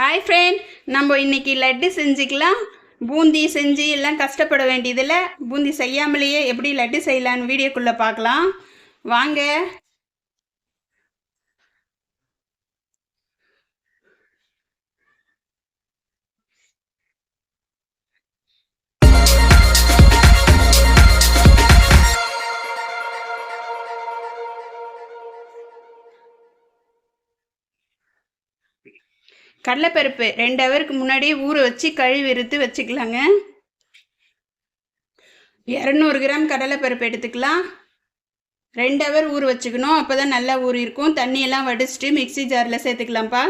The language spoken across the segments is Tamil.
ஹாய் ஃப்ரெண்ட் நம்ம இன்றைக்கி லட்டு செஞ்சுக்கலாம். பூந்தி செஞ்சு எல்லாம் கஷ்டப்பட வேண்டியதில்லை பூந்தி செய்யாமலேயே எப்படி லட்டு செய்யலான்னு வீடியோக்குள்ளே பார்க்கலாம். வாங்க. கடலைப்பருப்பு ரெண்டு ஹவருக்கு முன்னாடியே ஊற வச்சு கழுவி இருத்து வச்சுக்கலாங்க. இரநூறு கிராம் கடலைப்பருப்பு எடுத்துக்கலாம். ரெண்டு ஹவர் ஊற வச்சுக்கணும். அப்போ தான் நல்லா ஊறி இருக்கும். தண்ணியெல்லாம் வடிச்சிட்டு மிக்ஸி ஜாரில் சேர்த்துக்கலாம்ப்பா.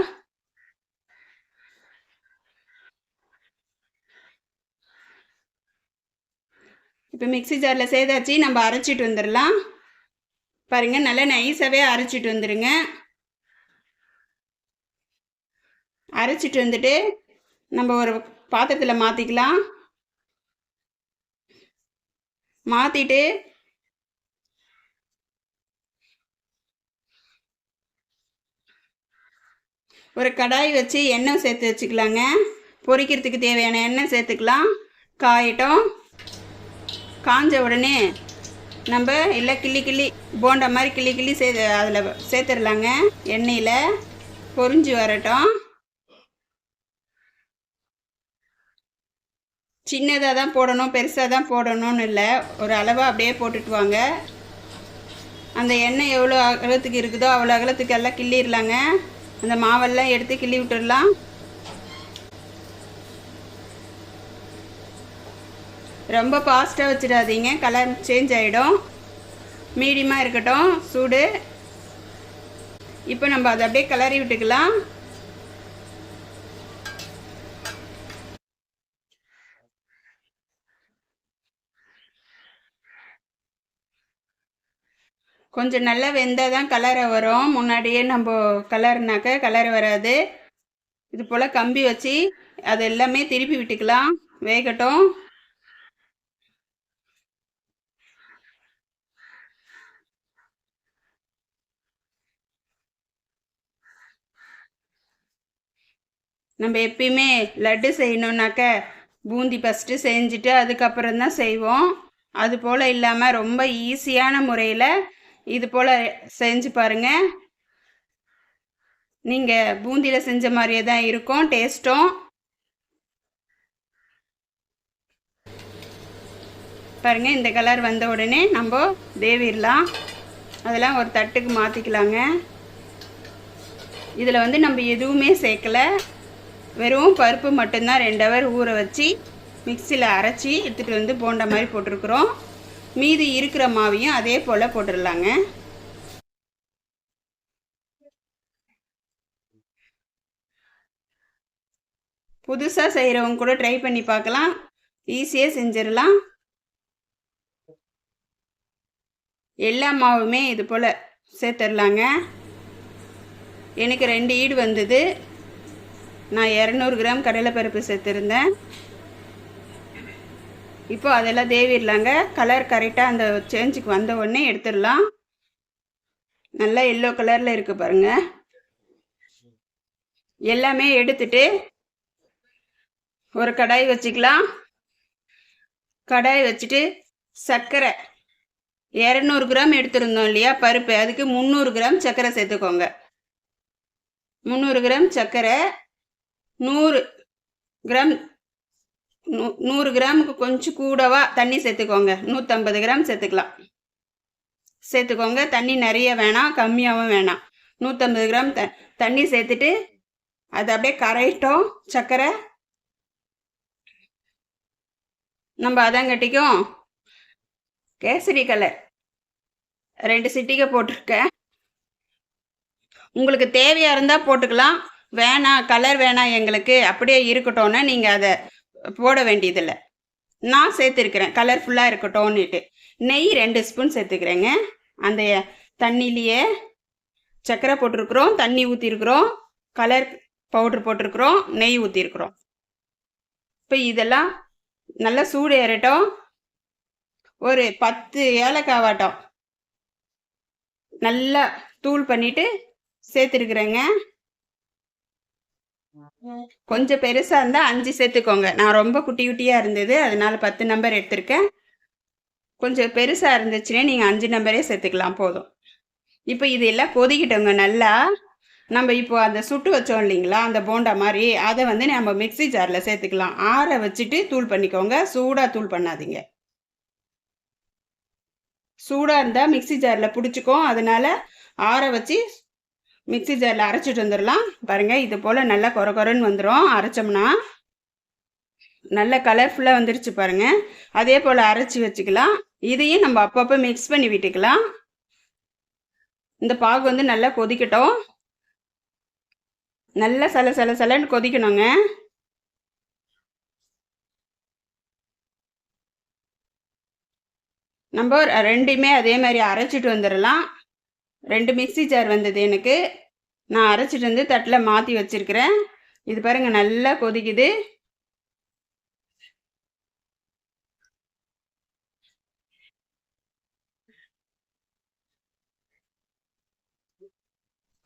இப்போ மிக்ஸி ஜாரில் சேர்த்தாச்சு. நம்ம அரைச்சிட்டு வந்துடலாம். பாருங்கள் நல்லா நைஸாகவே அரைச்சிட்டு வந்துடுங்க. அரைச்சிட்டு வந்துட்டு நம்ம ஒரு பாத்திரத்தில் மாற்றிக்கலாம் மாற்றிட்டு ஒரு கடாய் வச்சு எண்ணெய் சேர்த்து வச்சுக்கலாங்க. பொரிக்கிறதுக்கு தேவையான எண்ணெய் சேர்த்துக்கலாம். காயட்டும். காஞ்ச உடனே நம்ம இல்லை கிள்ளி கிள்ளி போண்டா மாதிரி கிள்ளி கிள்ளி சே அதில் சேர்த்துடலாங்க. எண்ணெயில் பொறிஞ்சு வரட்டும். சின்னதாக தான் போடணும் பெருசாக தான் போடணும்னு இல்லை. ஒரு அளவாக அப்படியே போட்டுட்டு வாங்க. அந்த எண்ணெய் எவ்வளோ அகலத்துக்கு இருக்குதோ அவ்வளோ அகலத்துக்கு எல்லாம் கிள்ளிடலாங்க அந்த மாவெல்லாம் எடுத்து கிள்ளி விட்டுடலாம் ரொம்ப ஃபாஸ்ட்டாக வச்சிடாதீங்க. கலர் சேஞ்ச் ஆகிடும் மீடியமாக இருக்கட்டும் சூடு. இப்போ நம்ம அதை அப்படியே கிளறி விட்டுக்கலாம். கொஞ்சம் நல்லா வெந்தால் தான் கலரை வரும். முன்னாடியே நம்ம கலர்னாக்க கலர் வராது. இது போல் கம்பி வச்சு அது எல்லாமே திருப்பி விட்டுக்கலாம். வேகட்டும். நம்ம எப்பயுமே லட்டு செய்யணுன்னாக்க பூந்தி ஃபஸ்ட்டு செஞ்சுட்டு அதுக்கப்புறம் தான் செய்வோம். அது போல் இல்லாமல் ரொம்ப ஈஸியான முறையில் இது போல் செஞ்சு பாருங்கள் நீங்கள் பூந்தியில் செஞ்ச மாதிரியே தான் இருக்கும் டேஸ்ட்டும். பாருங்கள் இந்த கலர் வந்த உடனே நம்ம தேவிடலாம் அதெல்லாம் ஒரு தட்டுக்கு மாற்றிக்கலாங்க இதில் வந்து நம்ம எதுவுமே சேர்க்கலை. வெறும் பருப்பு மட்டும்தான் ரெண்டு ஹவர் ஊற வச்சு மிக்சியில் அரைச்சி எடுத்துகிட்டு வந்து போண்ட மாதிரி போட்டிருக்குறோம். மீதி இருக்கிற மாவையும் அதே போல் போட்டுடலாங்க. புதுசாக செய்கிறவங்க கூட ட்ரை பண்ணி பார்க்கலாம். ஈஸியாக செஞ்சிடலாம். எல்லா மாவுமே இது போல் சேர்த்துடலாங்க. எனக்கு ரெண்டு ஈடு வந்தது. நான் இரநூறு கிராம் கடலைப்பருப்பு சேர்த்துருந்தேன். இப்போ அதெல்லாம் தேவிடலாங்க. கலர் கரெக்டாக அந்த சேஞ்சுக்கு வந்த உடனே எடுத்துடலாம். நல்லா எல்லோ கலரில் இருக்கு பாருங்க. எல்லாமே எடுத்துட்டு ஒரு கடாய் வச்சுக்கலாம். கடாய் வச்சுட்டு சர்க்கரை இரநூறு கிராம் எடுத்துருந்தோம் இல்லையா? பருப்பு. அதுக்கு முந்நூறு கிராம் சர்க்கரை சேர்த்துக்கோங்க. முந்நூறு கிராம் சர்க்கரை நூறு கிராம் நூ நூறு கிராமுக்கு கொஞ்சம் கூடவா தண்ணி சேர்த்துக்கோங்க. நூற்றம்பது கிராம் சேர்த்துக்கலாம். சேர்த்துக்கோங்க. தண்ணி நிறைய வேணாம் கம்மியாகவும் வேணாம். நூற்றம்பது கிராம் த தண்ணி சேர்த்துட்டு அது அப்படியே கரையிட்டோம். சர்க்கரை. நம்ம அதங்கட்டிக்கும் கேசரி கலர். ரெண்டு சிட்டிக்க போட்டிருக்கேன். உங்களுக்கு தேவையாக இருந்தால் போட்டுக்கலாம். வேணாம் கலர் வேணாம் எங்களுக்கு. அப்படியே இருக்கட்டும்னு நீங்கள் அதை போட வேண்டியதில்லை. நான் சேர்த்துருக்குறேன். கலர்ஃபுல்லாக இருக்கட்டும்னுட்டு. நெய் ரெண்டு ஸ்பூன் சேர்த்துக்கிறேங்க. அந்த தண்ணிலேயே சர்க்கரை போட்டிருக்குறோம் தண்ணி ஊற்றிருக்குறோம் கலர் பவுட்ரு போட்டிருக்குறோம் நெய் ஊற்றிருக்குறோம் இப்போ இதெல்லாம் நல்லா சூடு ஏறட்டும். ஒரு பத்து ஏலக்காய் வாட்டம். நல்லா தூள் பண்ணிவிட்டு சேர்த்துருக்குறேங்க. கொஞ்சம் பெருசாக இருந்தால் அஞ்சு சேர்த்துக்கோங்க. நான் ரொம்ப குட்டி குட்டியாக இருந்தது அதனால் பத்து நம்பர் எடுத்திருக்கேன். கொஞ்சம் பெருசாக இருந்துச்சுன்னா நீங்கள் அஞ்சு நம்பரே சேர்த்துக்கலாம் போதும். இப்போ இது எல்லாம் கொதிக்கிட்டோங்க நல்லா. நம்ம இப்போ அந்த சுட்டு வச்சோம் இல்லைங்களா அந்த போண்டா மாதிரி அதை வந்து நம்ம மிக்சி ஜாரில் சேர்த்துக்கலாம். ஆற வச்சுட்டு தூள் பண்ணிக்கோங்க. சூடாக தூள் பண்ணாதீங்க. சூடாக இருந்தால் மிக்சி ஜாரில் பிடிச்சிக்கும். அதனால ஆற வச்சு மிக்சி ஜாரில் அரைச்சிட்டு வந்துடலாம் பாருங்கள் இது போல் நல்லா கொர கொரன்னு வந்துடும் அரைச்சோம்னா நல்ல கலர்ஃபுல்லாக வந்துருச்சு பாருங்கள் அதே போல் அரைச்சி வச்சுக்கலாம். இதையும் நம்ம அப்பப்போ மிக்ஸ் பண்ணி விட்டுக்கலாம். இந்த பாகு வந்து நல்லா கொதிக்கட்டும். நல்லா சல சல சலன்னு கொதிக்கணுங்க. நம்ம ரெண்டுமே அதே மாதிரி அரைச்சிட்டு வந்துடலாம் ரெண்டு மிக்சி ஜார் வந்தது எனக்கு. நான் அரைச்சிட்டு வந்து தட்டில் மாற்றி வச்சுருக்கிறேன். இது பாருங்கள் நல்லா கொதிக்குது.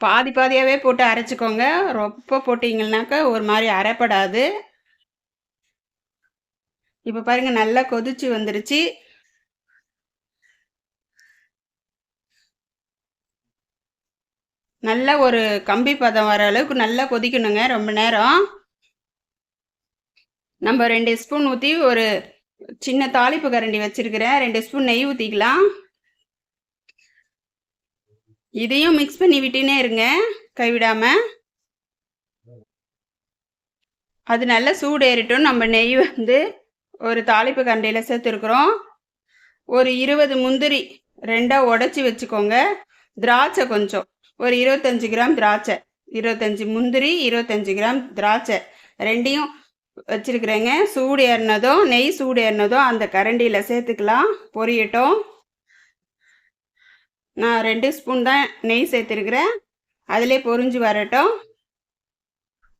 பாதி பாதியாகவே போட்டு அரைச்சிக்கோங்க. ரொம்ப போட்டிங்கனாக்கா ஒரு மாதிரி அரைப்படாது. இப்போ பாருங்கள் நல்லா கொதிச்சு வந்துருச்சு. நல்ல ஒரு கம்பி பதம் வர அளவுக்கு நல்லா கொதிக்கணுங்க ரொம்ப நேரம். நம்ம ரெண்டு ஸ்பூன் ஊற்றி ஒரு சின்ன தாளிப்பு கரண்டி வச்சுருக்கிறேன். ரெண்டு ஸ்பூன் நெய் ஊற்றிக்கலாம் இதையும் மிக்ஸ் பண்ணி விட்டுனே இருங்க கைவிடாமல் அது நல்லா சூடு ஏறிட்டும் நம்ம நெய் வந்து ஒரு தாளிப்பு கண்டையில் சேர்த்துருக்குறோம். ஒரு இருபது முந்திரி ரெண்டாக உடச்சி வச்சுக்கோங்க. திராட்சை கொஞ்சம். ஒரு இருபத்தஞ்சி கிராம் திராட்சை. இருபத்தஞ்சி முந்திரி இருபத்தஞ்சி கிராம் திராட்சை. ரெண்டையும் வச்சுருக்குறேங்க. சூடு ஏறினதும் நெய் சூடு ஏறினதும் அந்த கரண்டியில் சேர்த்துக்கலாம். பொரியட்டும். நான் ரெண்டு ஸ்பூன் தான் நெய் சேர்த்துருக்குறேன். அதிலே பொறிஞ்சு வரட்டும்.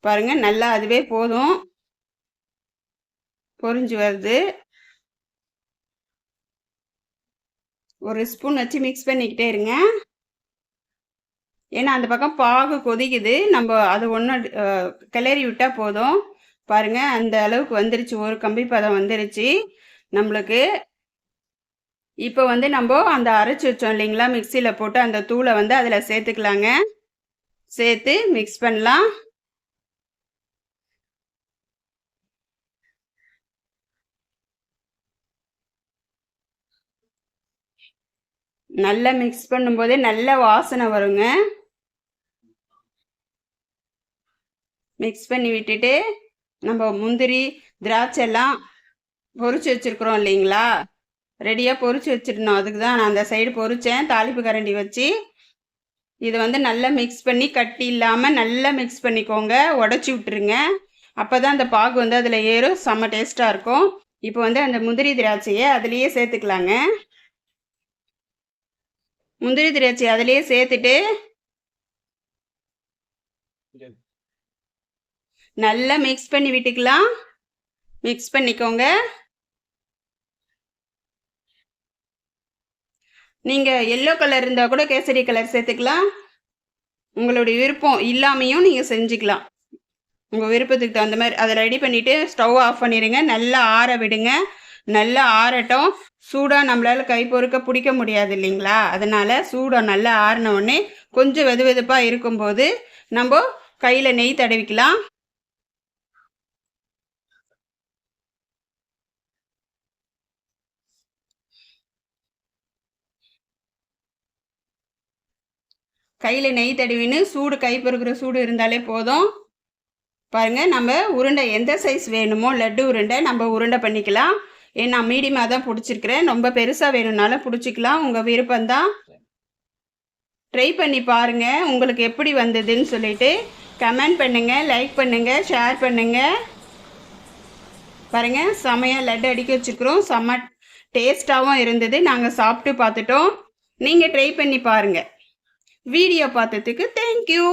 பாருங்கள் நல்லா அதுவே போதும். பொறிஞ்சு வருது. ஒரு ஸ்பூன் வச்சு மிக்ஸ் பண்ணிக்கிட்டே இருங்க. ஏன்னா அந்த பக்கம் பாகு கொதிக்குது. நம்ம அது ஒன்று கிளறி விட்டால் போதும். பாருங்கள் அந்த அளவுக்கு வந்துருச்சு. ஒரு கம்பி பதம் வந்துருச்சு நம்மளுக்கு. இப்போ வந்து நம்ம அந்த அரைச்சி வச்சோம் இல்லைங்களா? மிக்சியில் போட்டு அந்த தூளை வந்து அதில் சேர்த்துக்கலாங்க. சேர்த்து மிக்ஸ் பண்ணலாம். நல்லா மிக்ஸ் பண்ணும்போதே நல்ல வாசனை வருங்க. மிக்ஸ் பண்ணி விட்டுட்டு நம்ம முந்திரி திராட்சை எல்லாம் பொறிச்சு வச்சுருக்குறோம் இல்லைங்களா? ரெடியாக பொறிச்சு வச்சிடணும். அதுக்கு தான் நான் அந்த சைடு பொறிச்சேன் தாளிப்பு கரண்டி வச்சு. இதை வந்து நல்லா மிக்ஸ் பண்ணி கட்டி இல்லாமல் நல்லா மிக்ஸ் பண்ணிக்கோங்க. உடச்சி விட்டுருங்க. அப்போ தான் அந்த பாகு வந்து அதில் ஏறும். செம்ம டேஸ்ட்டாக இருக்கும். இப்போ வந்து அந்த முந்திரி திராட்சையை அதுலேயே சேர்த்துக்கலாங்க. முந்திரி திராட்சை அதுலேயே சேர்த்துட்டு நல்லா மிக்ஸ் பண்ணி விட்டுக்கலாம். மிக்ஸ் பண்ணிக்கோங்க. நீங்கள் எல்லோ கலர் இருந்தால் கூட கேசரி கலர் சேர்த்துக்கலாம். உங்களுடைய விருப்பம் இல்லாமையும் நீங்கள் செஞ்சுக்கலாம். உங்கள் விருப்பத்துக்கு தகுந்த மாதிரி அதை ரெடி பண்ணிவிட்டு ஸ்டவ் ஆஃப் பண்ணிடுங்க நல்லா ஆற விடுங்க. நல்லா ஆறட்டும். சூடாக நம்மளால் கை பொறுக்க பிடிக்க முடியாது இல்லைங்களா? அதனால் சூடாக நல்லா ஆறின உடனே கொஞ்சம் வெது வெதுப்பாக இருக்கும்போது நம்ம கையில் நெய் தடவிக்கலாம். கையில் நெய் தடவின்னு சூடு கை பொறுக்கிற சூடு இருந்தாலே போதும். பாருங்கள் நம்ம உருண்டை எந்த சைஸ் வேணுமோ லட்டு உருண்டை நம்ம உருண்டை பண்ணிக்கலாம். ஏன் நான் மீடியமாக தான் பிடிச்சிருக்கிறேன். ரொம்ப பெருசாக வேணும்னாலும் பிடிச்சிக்கலாம். உங்கள் விருப்பம்தான் ட்ரை பண்ணி பாருங்கள் உங்களுக்கு எப்படி வந்ததுன்னு சொல்லிட்டு. கமெண்ட் பண்ணுங்கள் லைக் பண்ணுங்கள் ஷேர் பண்ணுங்கள் பாருங்கள் செமையாக லட்டு அடிக்க வச்சுக்கிறோம் செம்ம டேஸ்ட்டாகவும் இருந்தது. நாங்கள் சாப்பிட்டு பார்த்துட்டோம். நீங்கள் ட்ரை பண்ணி பாருங்கள் வீடியோ பார்த்ததுக்கு தேங்க்யூ